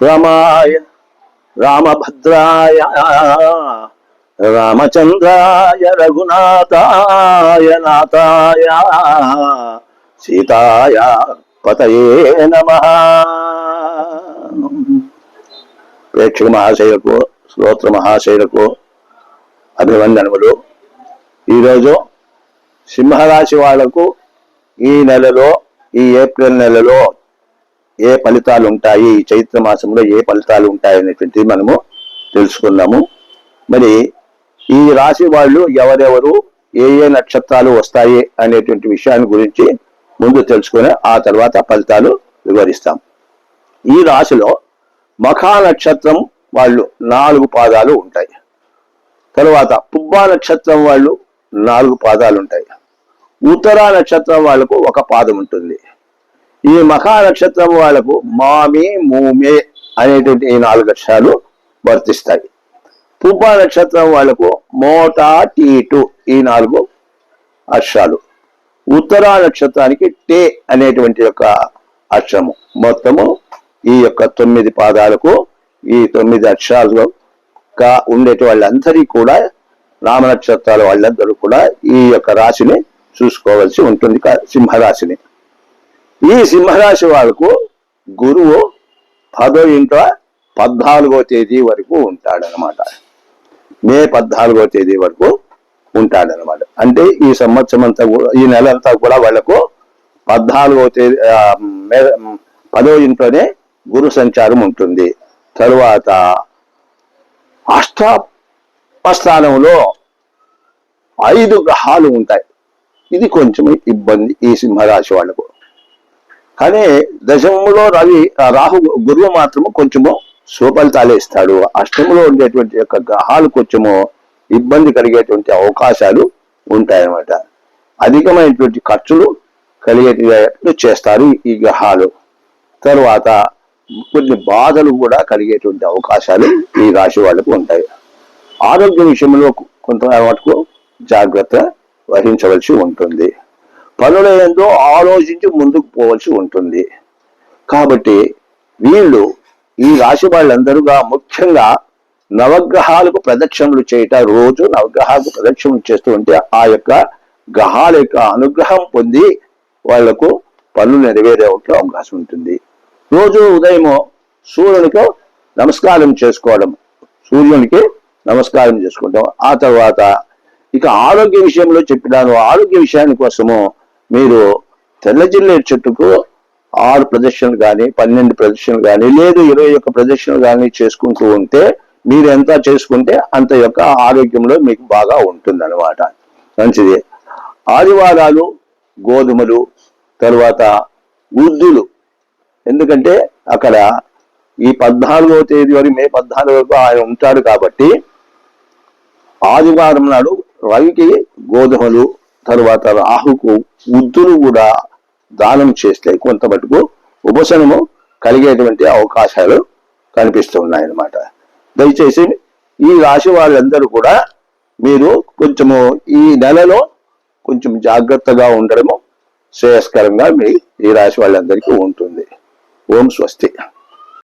రమాయ రామభద్రాయ రామచంద్రాయ రఘునాథాయ నాథాయ సీతాయ పతయే నమ. ప్రేక్షక మహాశయులకు శ్రోత్ర మహాశయులకు అభివందనములు ఈరోజు సింహరాశి వాళ్ళకు ఈ నెలలో ఈ ఏప్రిల్ నెలలో ఏ ఫలితాలు ఉంటాయి ఈ చైత్ర మాసంలో ఏ ఫలితాలు ఉంటాయి అనేటువంటిది మనము తెలుసుకుందాము మరి ఈ రాశి వాళ్ళు ఎవరెవరు ఏ ఏ నక్షత్రాలు వస్తాయి అనేటువంటి విషయాన్ని గురించి ముందు తెలుసుకుని ఆ తర్వాత ఫలితాలు వివరిస్తాం. ఈ రాశిలో మఖా నక్షత్రం వాళ్ళు నాలుగు పాదాలు ఉంటాయి. తరువాత పుబ్బా నక్షత్రం వాళ్ళు నాలుగు పాదాలు ఉంటాయి. ఉత్తరా నక్షత్రం వాళ్ళకు ఒక పాదం ఉంటుంది. ఈ మహానక్షత్రం నక్షత్రం వాళ్ళకు మామి మూమే అనేటువంటి ఈ నాలుగు అక్షరాలు వర్తిస్తాయి. పూప నక్షత్రం వాళ్ళకు మోటా టీటు ఈ నాలుగు అక్షరాలు. ఉత్తరా నక్షత్రానికి టే అనేటువంటి యొక్క అక్షరము. మొత్తము ఈ యొక్క తొమ్మిది పాదాలకు ఈ తొమ్మిది అక్షరాలుగా ఉండేటి వాళ్ళందరికీ కూడా రామనక్షత్రాల వాళ్ళందరూ కూడా ఈ యొక్క రాశిని చూసుకోవాల్సి ఉంటుంది కా- సింహరాశిని. ఈ సింహరాశి వాళ్ళకు గురువు పదో ఇంట పద్నాలుగో తేదీ వరకు ఉంటాడనమాట మే పద్నాలుగో తేదీ వరకు ఉంటాడనమాట అంటే ఈ సంవత్సరం అంతా కూడా ఈ నెల అంతా కూడా వాళ్ళకు పద్నాలుగో తేదీ మే- పదో ఇంట్లోనే గురు సంచారం ఉంటుంది. తరువాత అష్టాపస్థానంలో ఐదు గ్రహాలు ఉంటాయి. ఇది కొంచెం ఇబ్బంది ఈ సింహరాశి వాళ్ళకు. కానీ దశమంలో రవి రాహు గురువు మాత్రము కొంచెము సుఫలితాలు ఇస్తాడు. అష్టములో ఉండేటువంటి యొక్క గ్రహాలు కొంచెము ఇబ్బంది కలిగేటువంటి అవకాశాలు ఉంటాయన్నమాట. అధికమైనటువంటి ఖర్చులు కలిగేటట్లు చేస్తారు ఈ గ్రహాలు. తర్వాత కొన్ని బాధలు కూడా కలిగేటువంటి అవకాశాలు ఈ రాశి వాళ్ళకు ఉంటాయి. ఆరోగ్య విషయంలో కొంత మటుకు జాగ్రత్త వహించవలసి ఉంటుంది. పనుల ఏందో ఆలోచించి ముందుకు పోవలసి ఉంటుంది. కాబట్టి వీళ్ళు ఈ రాశి వాళ్ళందరూగా ముఖ్యంగా నవగ్రహాలకు ప్రదక్షిణలు చేయట రోజు నవగ్రహాలకు ప్రదక్షిణలు చేస్తూ ఉంటే ఆ యొక్క గ్రహాల యొక్క అనుగ్రహం పొంది వాళ్ళకు పనులు నెరవేరే అవకాశం ఉంటుంది. రోజు ఉదయము సూర్యునికి నమస్కారం చేసుకోవడం సూర్యునికి నమస్కారం చేసుకుంటాం. ఆ తర్వాత ఇక ఆరోగ్య విషయంలో చెప్పినాను. ఆరోగ్య విషయాని కోసము మీరు తెల్ల జిల్లేడు చెట్టుకు ఆరు ప్రదర్శనలు కానీ పన్నెండు ప్రదర్శనలు కానీ లేదు ఇరవై ఒక్క ప్రదర్శనలు కానీ చేసుకుంటూ ఉంటే మీరు ఎంత చేసుకుంటే అంత యొక్క ఆరోగ్యంలో మీకు బాగా ఉంటుంది అనమాట మంచిది. ఆదివారాలు గోధుమలు తర్వాత ఉద్దులు ఎందుకంటే అక్కడ ఈ పద్నాలుగవ తేదీ వరకు మే పద్నాలుగు వరకు ఆయన ఉంటాడు కాబట్టి ఆదివారం నాడు రవికి గోధుమలు తరువాత రాహుకు బుద్ధును కూడా దానం చేస్తే కొంత మటుకు ఉపశమనము కలిగేటువంటి అవకాశాలు కనిపిస్తూ ఉన్నాయన్నమాట దయచేసి ఈ రాశి వాళ్ళందరూ కూడా మీరు కొంచెము ఈ నెలలో కొంచెం జాగ్రత్తగా ఉండడము శ్రేయస్కరంగా మీ ఈ రాశి వాళ్ళందరికీ ఉంటుంది. ఓం స్వస్తి.